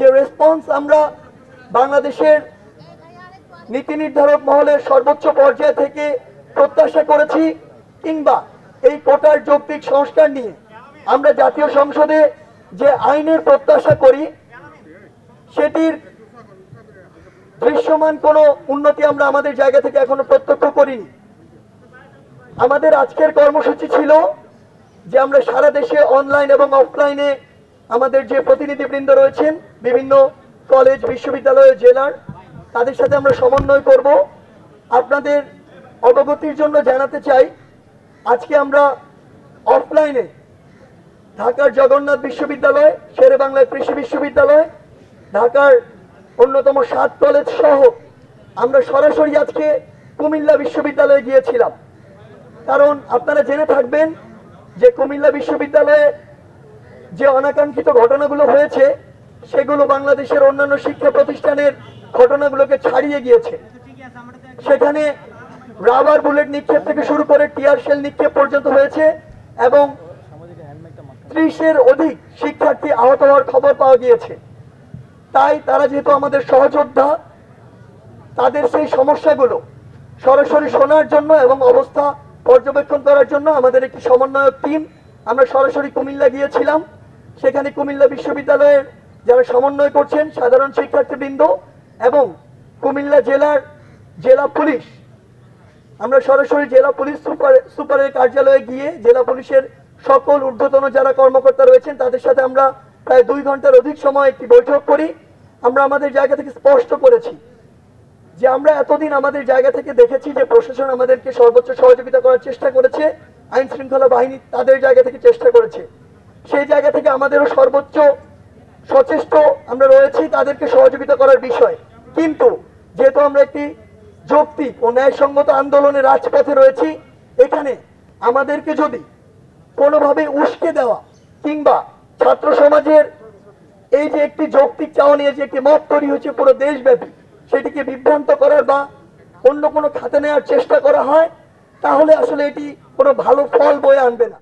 যে রেসপন্স আমরা বাংলাদেশের নীতি নির্ধারক মহলের সর্বোচ্চ পর্যায় থেকে প্রত্যাশা করেছি, কিংবা এই কোটার যৌক্তিক সংস্কার নিয়ে। আমরা জাতীয় সংসদে যে আইনের প্রত্যাশা করি, সেটির দৃশ্যমান কোনো উন্নতি আমরা আমাদের জায়গা থেকে এখনও প্রত্যক্ষ করিনি। আমাদের আজকের কর্মসূচি ছিল যে আমরা সারা দেশে অনলাইন এবং অফলাইনে আমাদের যে প্রতিনিধিবৃন্দ রয়েছেন, বিভিন্ন কলেজ, বিশ্ববিদ্যালয়, জেলার, তাদের সাথে আমরা সমন্বয় করব। আপনাদের অবগতির জন্য জানাতে চাই, আজকে আমরা অফলাইনে ঢাকার জগন্নাথ বিশ্ববিদ্যালয়, শেরে বাংলা কৃষি বিশ্ববিদ্যালয়, ঢাকার অন্যতম সাত কলেজ সহ আমরা সরাসরি আজকে কুমিল্লা বিশ্ববিদ্যালয়ে গিয়েছিলাম। কারণ আপনারা জেনে থাকবেন যে কুমিল্লা বিশ্ববিদ্যালয়ে যে অনাকাঙ্ক্ষিত ঘটনাগুলো হয়েছে, সেগুলো বাংলাদেশের অন্যান্য শিক্ষা প্রতিষ্ঠানের ঘটনাগুলোকে ছাড়িয়ে গিয়েছে। সেখানে রাবার বুলেট নিক্ষেপ থেকে শুরু করে টিয়ার শেল নিক্ষেপ পর্যন্ত হয়েছে এবং ত্রিশের অধিক শিক্ষার্থী আহত হওয়ার খবর পাওয়া গিয়েছে। তাই তারা যেহেতু আমাদের সহযোদ্ধা, তাদের সেই সমস্যাগুলো সরাসরি শোনার জন্য এবং অবস্থা পর্যবেক্ষণ করার জন্য আমাদের একটি সমন্বয়ক টিম, আমরা সরাসরি কুমিল্লা গিয়েছিলাম। সেখানে কুমিল্লা বিশ্ববিদ্যালয়ের যারা সমন্বয় করছেন সাধারণ শিক্ষার্থীবৃন্দ এবং কুমিল্লা জেলার জেলা পুলিশ, আমরা সরাসরি জেলা পুলিশ সুপার, সুপারের কার্যালয়ে গিয়ে জেলা পুলিশের সকল ঊর্ধ্বতন যারা কর্মকর্তা রয়েছেন, তাদের সাথে আমরা প্রায় দুই ঘণ্টার অধিক সময় একটি বৈঠক করি। আমরা আমাদের জায়গা থেকে স্পষ্ট করেছি যে আমরা এতদিন আমাদের জায়গা থেকে দেখেছি যে প্রশাসন আমাদেরকে সর্বোচ্চ সহযোগিতা করার চেষ্টা করেছে আইন শৃঙ্খলা বাহিনী তাদের জায়গা থেকে চেষ্টা করেছে। সেই জায়গা থেকে আমাদেরও সর্বোচ্চ সচেষ্ট আমরা রয়েছি তাদেরকে সহযোগিতা করার বিষয়। কিন্তু যেহেতু আমরা একটি যৌক্তিক ও ন্যায়সঙ্গত আন্দোলনের রাজপথে রয়েছি, এখানে আমাদেরকে যদি কোনোভাবে উস্কে দেওয়া কিংবা ছাত্র সমাজের এই যে একটি যৌক্তিক চাওয়া নিয়ে যে একটি মত তৈরি হয়েছে পুরো দেশব্যাপী, সেটিকে বিভ্রান্ত করার বা অন্য কোনো খাতে নেওয়ার চেষ্টা করা হয়, তাহলে আসলে এটি কোনো ভালো ফল বয়ে আনবে না।